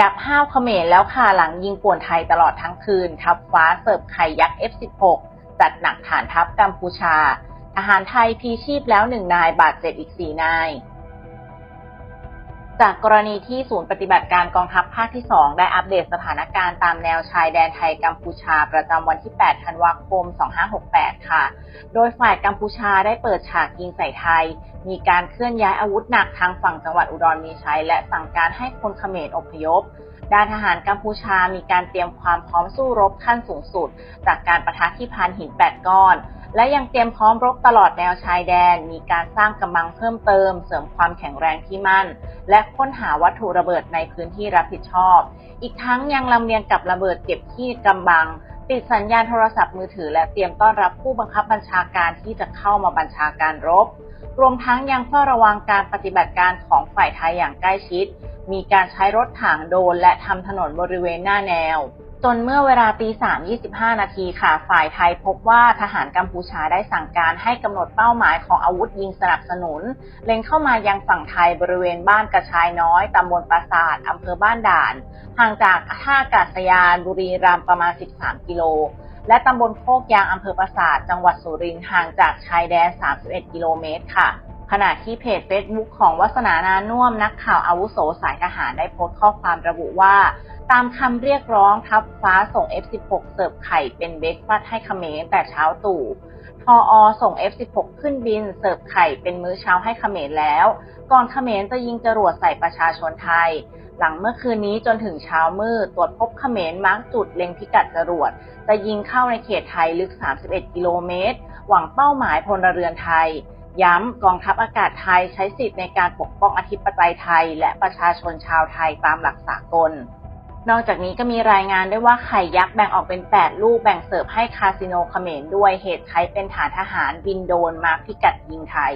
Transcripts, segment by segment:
ดับห้าวเขมรแล้วค่ะหลังยิงป่วนไทยตลอดทั้งคืน ทัพฟ้าเสิร์ฟไข่ยักษ์ F16 จัดหนักฐานทัพกัมพูชา ทหารไทยพีชีพแล้วหนึ่งนายบาดเจ็บอีกสี่นาย จากกรณีที่ศูนย์ปฏิบัติการกองทัพภาคที่ 2 ได้อัปเดตสถานการณ์ตามแนวชายแดนไทยกัมพูชาประจำวันที่ 8 ธันวาคม 2568 ค่ะ โดยฝ่ายกัมพูชาได้เปิดฉากยิงใส่ไทย มีการเคลื่อนย้ายอาวุธหนักทางฝั่งจังหวัดอุดรมีชัย และสั่งการให้คนเขมรอพยพ ด้านทหารกัมพูชามีการเตรียมความพร้อมสู้รบขั้นสูงสุด จากการประทะที่พานหิน 8 ก้อน และยังเตรียมพร้อมรบตลอดแนวชายแดน มีการสร้างกำลังเพิ่มเติม เสริมความแข็งแรงที่มั่น และค้นหาวัตถุระเบิดในพื้นที่รับผิดชอบ อีกทั้งยังลำเลียงกับระเบิดเก็บที่กำบัง ติดสัญญาณโทรศัพท์มือถือ และเตรียมต้อนรับผู้บังคับบัญชาการที่จะเข้ามาบัญชาการรบ รวมทั้งยังเฝ้าระวังการปฏิบัติการของฝ่ายไทยอย่างใกล้ชิด มีการใช้รถถังโดนและทำถนนบริเวณหน้าแนว จนเมื่อเวลาตี3 25นาทีค่ะ ฝ่ายไทยพบว่าทหารกัมพูชาได้สั่งการให้กำหนดเป้าหมายของอาวุธยิงสนับสนุน เล็งเข้ามายังฝั่งไทยบริเวณบ้านกระชายน้อยตำบลปราสาทอำเภอบ้านด่าน ห่างจากท่าอากาศยานบุรีรัมย์ประมาณ 13 กิโล และตำบลโคกยางอำเภอปราสาทจังหวัดสุรินทร์ห่างจากชายแดน 31 กิโลเมตรค่ะ ขณะที่เพจ Facebook ของวัฒนานานุ่วมนักข่าวอาวุโสสายทหารได้โพสต์ข้อความระบุว่า ตามคำเรียกร้องทัพฟ้าส่ง F16 เสิร์ฟไข่เป็นเบรกฟาสให้เขมรแต่เช้าตู่ทออส่ง F16 ขึ้นบินเสิร์ฟไข่เป็นมื้อเช้าให้เขมรแล้ว ก่อนเขมรจะยิงจรวดใส่ประชาชนไทย หลังเมื่อคืนนี้จนถึงเช้ามืดตรวจพบเขมรมาร์กจุดเล็งพิกัดจรวดจะยิงเข้าในเขตไทยลึก 31 กิโลเมตร หวังเป้าหมายพลเรือนไทย ย้ำกองทัพอากาศไทยใช้สิทธิ์ในการปกป้องอธิปไตยไทย และประชาชนชาวไทยตามหลักสากล นอกจากนี้ก็มีรายงานด้วยว่าไข่ยักษ์แบ่งออกเป็น 8 ลูกแบ่งเสิร์ฟให้คาสิโนเขมรด้วยเหตุใช้เป็นฐานทหารบินโดนมาพิกัดยิงไทย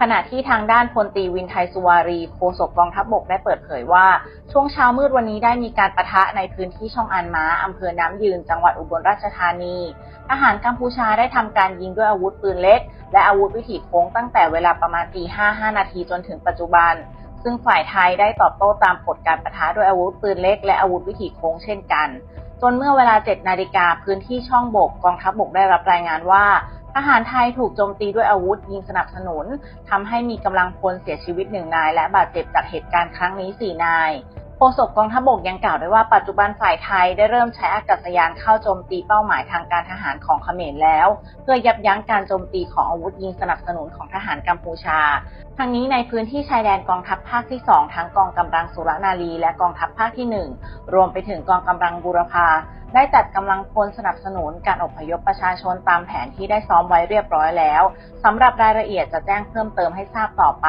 ขณะที่ทางด้านพลตีวินไทยสุวารีโฆษกกองทัพบกได้เปิดเผยว่า ช่วงเช้ามืดวันนี้ได้มีการประทะในพื้นที่ช่องอันม้าอำเภอน้ำยืน จังหวัดอุบลราชธานีทหารกัมพูชาได้ทำการยิงด้วยอาวุธปืนเล็ก และอาวุธวิถีโค้งตั้งแต่เวลาประมาณตีห้าห้านาทีจนถึงปัจจุบัน ซึ่งฝ่ายไทยได้ตอบโต้ตามกฎการประทะด้วยอาวุธปืนเล็ก และอาวุธวิถีโค้งเช่นกัน จนเมื่อเวลา 7 นาฬิกาพื้นที่ช่องบกกองทัพบกได้รับรายงานว่า ทหารไทยถูกโจมตีด้วยอาวุธยิงสนับสนุนทำให้มีกำลังพลเสียชีวิตหนึ่งนาย และบาดเจ็บจากเหตุการณ์ครั้งนี้สี่นายโฆษกกองทัพบกยังกล่าวด้วยว่าปัจจุบันฝ่ายไทยได้เริ่มใช้อากาศยานเข้าโจมตีเป้าหมายทางการทหารของเขมรแล้ว เพื่อยับยั้งการโจมตีของอาวุธยิงสนับสนุนของทหารกัมพูชา ทั้งนี้ในพื้นที่ชายแดนกองทัพภาคที่ 2 ทั้งกองกำลังสุรนารีและกองทัพภาคที่ 1 รวมไปถึงกองกำลังบูรพา ได้จัดกำลังพลสนับสนุนการอพยพประชาชนตามแผนที่ได้ซ้อมไว้เรียบร้อยแล้วสำหรับรายละเอียดจะแจ้งเพิ่มเติมให้ทราบต่อไป